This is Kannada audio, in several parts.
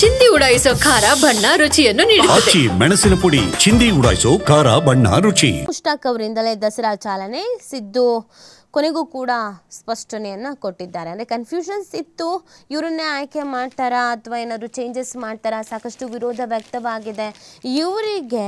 ಚಿಂದಿ ಉಡಾಯಿಸೋ ಖಾರ ಬಣ್ಣ ರುಚಿಯನ್ನು ನೀಡುತ್ತದೆ. ಆಚಿ ಮೆಣಸಿನ ಪುಡಿ ಚಿಂದಿ ಉಡಾಯಿಸೋ ಖಾರ ಬಣ್ಣ ರುಚಿ. ಪುಷ್ಟಾಕ್ ಅವರಿಂದಲೇ ದಸರಾ ಚಾಲನೆ ಸಿದ್ದು ಕೊನೆಗೂ ಕೂಡ ಸ್ಪಷ್ಟನೆಯನ್ನು ಕೊಟ್ಟಿದ್ದಾರೆ. ಅಂದರೆ ಕನ್ಫ್ಯೂಷನ್ಸ್ ಇತ್ತು, ಇವರನ್ನೇ ಆಯ್ಕೆ ಮಾಡ್ತಾರಾ ಅಥವಾ ಏನಾದರೂ ಚೇಂಜಸ್ ಮಾಡ್ತಾರಾ ಸಾಕಷ್ಟು ವಿರೋಧ ವ್ಯಕ್ತವಾಗಿದೆ. ಇವರಿಗೆ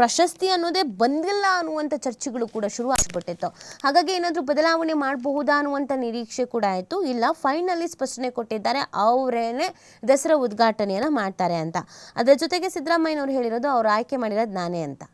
ಪ್ರಶಸ್ತಿ ಅನ್ನೋದೇ ಬಂದಿಲ್ಲ ಅನ್ನುವಂಥ ಚರ್ಚೆಗಳು ಕೂಡ ಶುರು ಆಗಿಬಿಟ್ಟಿತ್ತು ಹಾಗಾಗಿ ಏನಾದರೂ ಬದಲಾವಣೆ ಮಾಡಬಹುದಾ ಅನ್ನುವಂಥ ನಿರೀಕ್ಷೆ ಕೂಡ ಆಯಿತು. ಇಲ್ಲ ಫೈನಲಿ ಸ್ಪಷ್ಟನೆ ಕೊಟ್ಟಿದ್ದಾರೆ. ಅವರೇನೆ ದಸರಾ ಉದ್ಘಾಟನೆಯನ್ನು ಮಾಡ್ತಾರೆ ಅಂತ. ಅದರ ಜೊತೆಗೆ ಸಿದ್ದರಾಮಯ್ಯನವರು ಹೇಳಿರೋದು, ಅವ್ರು ಆಯ್ಕೆ ಮಾಡಿರೋದು ನಾನೇ ಅಂತ.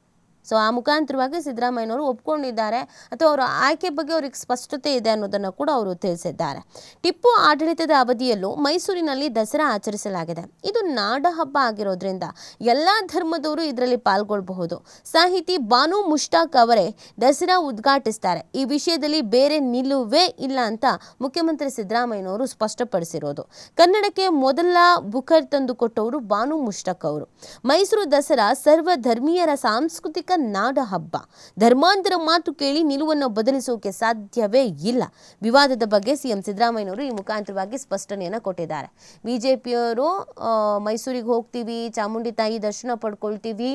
ಸೊ ಆ ಮುಖಾಂತರವಾಗಿ ಸಿದ್ದರಾಮಯ್ಯನವರು ಒಪ್ಕೊಂಡಿದ್ದಾರೆ. ಅಥವಾ ಅವರ ಆಯ್ಕೆ ಬಗ್ಗೆ ಅವ್ರಿಗೆ ಸ್ಪಷ್ಟತೆ ಇದೆ ಅನ್ನೋದನ್ನು ಕೂಡ ಅವರು ತಿಳಿಸಿದ್ದಾರೆ. ಟಿಪ್ಪು ಆಡಳಿತದ ಅವಧಿಯಲ್ಲೂ ಮೈಸೂರಿನಲ್ಲಿ ದಸರಾ ಆಚರಿಸಲಾಗಿದೆ. ಇದು ನಾಡ ಹಬ್ಬ ಆಗಿರೋದ್ರಿಂದ ಎಲ್ಲ ಧರ್ಮದವರು ಇದರಲ್ಲಿ ಪಾಲ್ಗೊಳ್ಳಬಹುದು ಸಾಹಿತಿ ಬಾನು ಮುಷ್ತಾಕ್ ಅವರೇ ದಸರಾ ಉದ್ಘಾಟಿಸ್ತಾರೆ. ಈ ವಿಷಯದಲ್ಲಿ ಬೇರೆ ನಿಲುವೇ ಇಲ್ಲ ಅಂತ ಮುಖ್ಯಮಂತ್ರಿ ಸಿದ್ದರಾಮಯ್ಯನವರು ಸ್ಪಷ್ಟಪಡಿಸಿರೋದು. ಕನ್ನಡಕ್ಕೆ ಮೊದಲ ಬುಕರ್ ತಂದು ಕೊಟ್ಟವರು ಬಾನು ಮುಷ್ತಾಕ್ ಅವರು. ಮೈಸೂರು ದಸರಾ ಸರ್ವ ಧರ್ಮೀಯರ ಸಾಂಸ್ಕೃತಿಕ ನಾಡ ಹಬ್ಬ. ಧರ್ಮಾಂತರ ಮಾತು ಕೇಳಿ ನಿಲುವನ್ನು ಬದಲಿಸೋಕೆ ಸಾಧ್ಯವೇ ಇಲ್ಲ. ವಿವಾದದ ಬಗ್ಗೆ ಸಿಎಂ ಸಿದ್ದರಾಮಯ್ಯನವರು ಈ ಮುಖಾಂತರವಾಗಿ ಸ್ಪಷ್ಟನೆಯನ್ನು ಕೊಟ್ಟಿದ್ದಾರೆ. ಬಿಜೆಪಿಯವರು ಮೈಸೂರಿಗೆ ಹೋಗ್ತೀವಿ, ಚಾಮುಂಡಿ ತಾಯಿ ದರ್ಶನ ಪಡ್ಕೊಳ್ತೀವಿ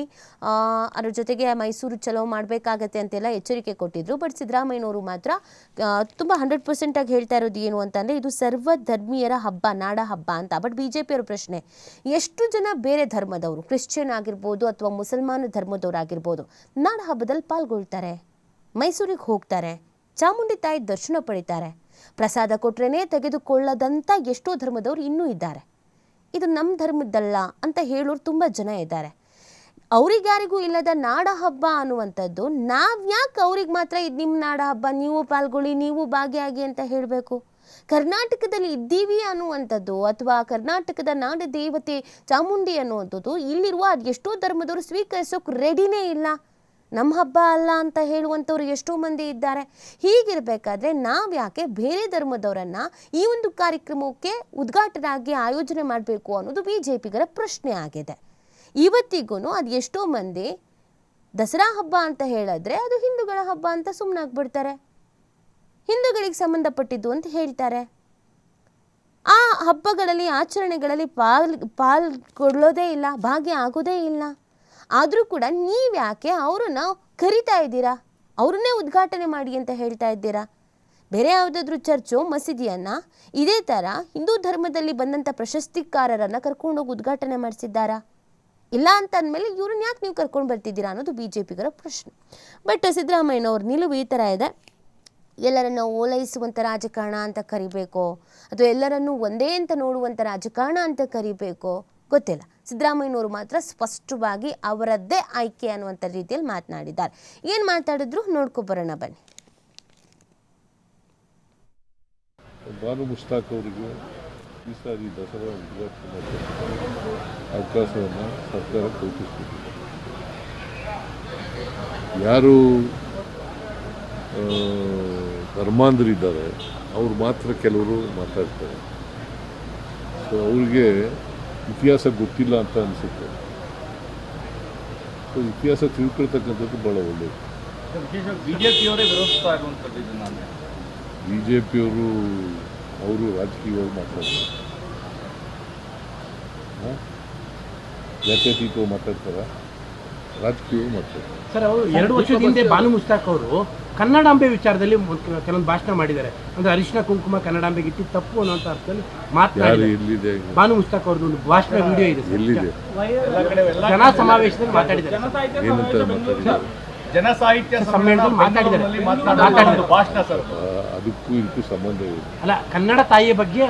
ಅದರ ಜೊತೆಗೆ ಮೈಸೂರು ಚಲೋ ಮಾಡಬೇಕಾಗತ್ತೆ ಅಂತೆಲ್ಲ ಎಚ್ಚರಿಕೆ ಕೊಟ್ಟಿದ್ರು. ಬಟ್ ಸಿದ್ದರಾಮಯ್ಯನವರು ಮಾತ್ರ ತುಂಬ ಹಂಡ್ರೆಡ್ ಪರ್ಸೆಂಟಾಗಿ ಹೇಳ್ತಾ ಇರೋದು ಏನು ಅಂತಂದರೆ, ಇದು ಸರ್ವ ಧರ್ಮೀಯರ ಹಬ್ಬ, ನಾಡ ಹಬ್ಬ ಅಂತ. ಬಟ್ ಬಿಜೆಪಿಯವರ ಪ್ರಶ್ನೆ, ಎಷ್ಟು ಜನ ಬೇರೆ ಧರ್ಮದವರು? ಕ್ರಿಶ್ಚಿಯನ್ ಆಗಿರ್ಬೋದು ಅಥವಾ ಮುಸಲ್ಮಾನ ಧರ್ಮದವರಾಗಿರ್ಬೋದು ನಾಡ ಹಬ್ಬದಲ್ಲಿ ಪಾಲ್ಗೊಳ್ತಾರೆ. ಮೈಸೂರಿಗೆ ಹೋಗ್ತಾರೆ. ಚಾಮುಂಡಿ ತಾಯಿ ದರ್ಶನ ಪಡಿತಾರೆ. ಪ್ರಸಾದ ಕೊಟ್ರೇನೆ ತೆಗೆದುಕೊಳ್ಳದಂಥ ಎಷ್ಟೋ ಧರ್ಮದವರು ಇನ್ನೂ ಇದ್ದಾರೆ. ಇದು ನಮ್ಮ ಧರ್ಮದ್ದಲ್ಲ ಅಂತ ಹೇಳೋರು ತುಂಬ ಜನ ಇದ್ದಾರೆ. ಅವ್ರಿಗ್ಯಾರಿಗೂ ಇಲ್ಲದ ನಾಡ ಹಬ್ಬ ಅನ್ನುವಂಥದ್ದು ನಾವು ಯಾಕೆ ಅವ್ರಿಗೆ ಮಾತ್ರ ಇದು ನಿಮ್ಮ ನಾಡ ಹಬ್ಬ, ನೀವು ಪಾಲ್ಗೊಳ್ಳಿ, ನೀವು ಭಾಗಿಯಾಗಿ ಅಂತ ಹೇಳಬೇಕು. ಕರ್ನಾಟಕದಲ್ಲಿ ಇದ್ದೀವಿ ಅನ್ನುವಂಥದ್ದು ಅಥವಾ ಕರ್ನಾಟಕದ ನಾಡ ದೇವತೆ ಚಾಮುಂಡಿ ಅನ್ನುವಂಥದ್ದು ಇಲ್ಲಿರುವ ಎಷ್ಟೋ ಧರ್ಮದವರು ಸ್ವೀಕರಿಸೋಕೆ ರೆಡಿನೇ ಇಲ್ಲ. ನಮ್ಮ ಹಬ್ಬ ಅಲ್ಲ ಅಂತ ಹೇಳುವಂಥವ್ರು ಎಷ್ಟೋ ಮಂದಿ ಇದ್ದಾರೆ. ಹೀಗಿರಬೇಕಾದ್ರೆ ನಾವು ಯಾಕೆ ಬೇರೆ ಧರ್ಮದವರನ್ನು ಈ ಒಂದು ಕಾರ್ಯಕ್ರಮಕ್ಕೆ ಉದ್ಘಾಟನಾಗಿ ಆಯೋಜನೆ ಮಾಡಬೇಕು ಅನ್ನೋದು ಬಿ ಜೆ ಪಿಗರ ಪ್ರಶ್ನೆ ಆಗಿದೆ. ಇವತ್ತಿಗೂ ಅದು ಎಷ್ಟೋ ಮಂದಿ ದಸರಾ ಹಬ್ಬ ಅಂತ ಹೇಳಿದ್ರೆ ಅದು ಹಿಂದೂಗಳ ಹಬ್ಬ ಅಂತ ಸುಮ್ಮನಾಗ್ಬಿಡ್ತಾರೆ ಹಿಂದೂಗಳಿಗೆ ಸಂಬಂಧಪಟ್ಟಿದ್ದು ಅಂತ ಹೇಳ್ತಾರೆ. ಆ ಹಬ್ಬಗಳಲ್ಲಿ, ಆಚರಣೆಗಳಲ್ಲಿ ಪಾಲ್, ಪಾಲ್ಗೊಳ್ಳೋದೇ ಇಲ್ಲ ಭಾಗಿ ಆಗೋದೇ ಇಲ್ಲ. ಆದರೂ ಕೂಡ ನೀವ್ಯಾಕೆ ಅವರನ್ನ ಕರಿತಾ ಇದ್ದೀರಾ? ಅವ್ರನ್ನೇ ಉದ್ಘಾಟನೆ ಮಾಡಿ ಅಂತ ಹೇಳ್ತಾ ಇದ್ದೀರಾ? ಬೇರೆ ಯಾವುದಾದ್ರೂ ಚರ್ಚು, ಮಸೀದಿಯನ್ನು ಇದೇ ಥರ ಹಿಂದೂ ಧರ್ಮದಲ್ಲಿ ಬಂದಂಥ ಕರ್ಕೊಂಡು ಕರ್ಕೊಂಡೋಗಿ ಉದ್ಘಾಟನೆ ಮಾಡಿಸಿದ್ದಾರಾ? ಇಲ್ಲ ಅಂತ ಅಂದಮೇಲೆ ಇವ್ರನ್ನ ಯಾಕೆ ನೀವು ಕರ್ಕೊಂಡು ಬರ್ತಿದ್ದೀರಾ ಅನ್ನೋದು ಬಿ ಜೆ ಪಿಗರ ಪ್ರಶ್ನೆ ಬಟ್ ಸಿದ್ದರಾಮಯ್ಯನವ್ರ ನಿಲುವು ಈ ಥರ ಇದೆ. ಎಲ್ಲರನ್ನು ಓಲೈಸುವಂಥ ರಾಜಕಾರಣ ಅಂತ ಕರಿಬೇಕೋ? ಅಥವಾ ಎಲ್ಲರನ್ನೂ ಒಂದೇ ಅಂತ ನೋಡುವಂಥ ರಾಜಕಾರಣ ಅಂತ ಕರಿಬೇಕೋ? ಗೊತ್ತಿಲ್ಲ. ಸಿದ್ದರಾಮಯ್ಯನವರು ಮಾತ್ರ ಸ್ಪಷ್ಟವಾಗಿ ಅವರದ್ದೇ ಆಯ್ಕೆ ಅನ್ನುವಂಥ ರೀತಿಯಲ್ಲಿ ಮಾತನಾಡಿದ್ದಾರೆ. ಏನು ಮಾತಾಡಿದ್ರು ನೋಡ್ಕೊಬರೋಣ ಬನ್ನಿ. ಬಾನು ಮುಸ್ತಾಕ್ ಅವರಿಗೆ ಈ ಸಾರಿ ದಸರಾ ಉದ್ಘಾಟನೆ ಅವಕಾಶವನ್ನು ಸರ್ಕಾರ ಯಾರು ಧರ್ಮಾಂಧರಿದ್ದಾರೆ ಅವ್ರು ಮಾತ್ರ ಕೆಲವರು ಮಾತಾಡ್ತಾರೆ. ಸೊ ಅವ್ರಿಗೆ ಇತಿಹಾಸ ಗೊತ್ತಿಲ್ಲ ಅಂತ ಅನಿಸುತ್ತೆ. ಸೊ ಇತಿಹಾಸ ತಿಳ್ಕೊಳ್ತಕ್ಕಂಥದ್ದು ಭಾಳ ಒಳ್ಳೆಯದು ಬಿಜೆಪಿಯವರೇ ವಿರೋಧಿಸ್ತಾ ಇರುವಂಥದ್ದು ನಾನು. ಬಿ ಜೆ ಪಿಯವರು ಅವರು ರಾಜಕೀಯವಾಗಿ ಮಾತಾಡ್ತಾರೆ. ಜಾತ್ಯತೀತವಾಗಿ ಮಾತಾಡ್ತಾರ? ಸರ್ ಅವರು ಎರಡು ವರ್ಷದ ಹಿಂದೆ ಬಾನು ಮುಸ್ತಾಕ್ ಅವರು ಕನ್ನಡಾಂಬೆ ವಿಚಾರದಲ್ಲಿ ಕೆಲವೊಂದು ಭಾಷಣ ಮಾಡಿದ್ದಾರೆ. ಅಂದ್ರೆ ಅರಿಶಿನ ಕುಂಕುಮ ಕನ್ನಡಾಂಬೆಗೆ ಇಟ್ಟು ತಪ್ಪು ಅನ್ನೋ ಅರ್ಥದಲ್ಲಿ ಯಾರು ಮಾತನಾಡಿದ್ದಾರೆ ಬಾನು ಮುಸ್ತಾಕ್ ಅವ್ರದ್ದು ಒಂದು ಭಾಷಣ ವಿಡಿಯೋ ಇದೆ ಜನ ಸಮಾವೇಶದಲ್ಲಿ ಮಾತಾಡಿದ್ದಾರೆ. ಏನಂತ ಮಾತಾಡಿದ್ದಾರೆ. ಜನ ಸಾಹಿತ್ಯ ಸಮ್ಮೇಳನದಲ್ಲಿ ಮಾತನಾಡಿದ ಭಾಷಣ ಸರ್ ಅದಕ್ಕೂ ಇದಕ್ಕೂ ಸಂಬಂಧ ಇದೆ ಅಲ್ಲ ಕನ್ನಡ ತಾಯಿಯ ಬಗ್ಗೆ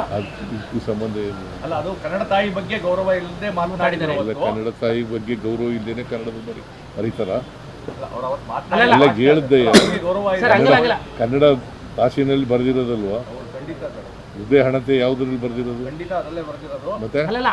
ಇದಕ್ಕೂ ಸಂಬಂಧ ಏನು? ಅಲ್ಲ ಅದು ಕನ್ನಡ ತಾಯಿ ಬಗ್ಗೆ ಗೌರವ ಇಲ್ಲದೆ ಮಾತನಾಡಿದ್ದಾರೆ. ಕನ್ನಡ ತಾಯಿ ಬಗ್ಗೆ ಗೌರವ ಇಲ್ಲದೇನೆ ಕನ್ನಡದ ಬರೀ ಅಲ್ಲಲ್ಲ. ಎಲ್ಲ ಹೇಳ್ದೆ. ಮಾತನಾಡಿದ ಗೌರವ ಸರ್ ಇದೆ ಹಂಗಲ್ಲ ಹಂಗಲ್ಲ. ಕನ್ನಡ ಭಾಷೆನಲ್ಲಿ ಬರೆದಿರೋದಲ್ವಾ? ಖಂಡಿತ ಸರ್. ಹೃದಯ ಹಣತೆ ಯಾವುದ್ರಲ್ಲಿ ಬರ್ದಿರೋದು? ಖಂಡಿತ ಅದರಲ್ಲೇ ಬರೆದಿರೋದು. ಮತ್ತೆ?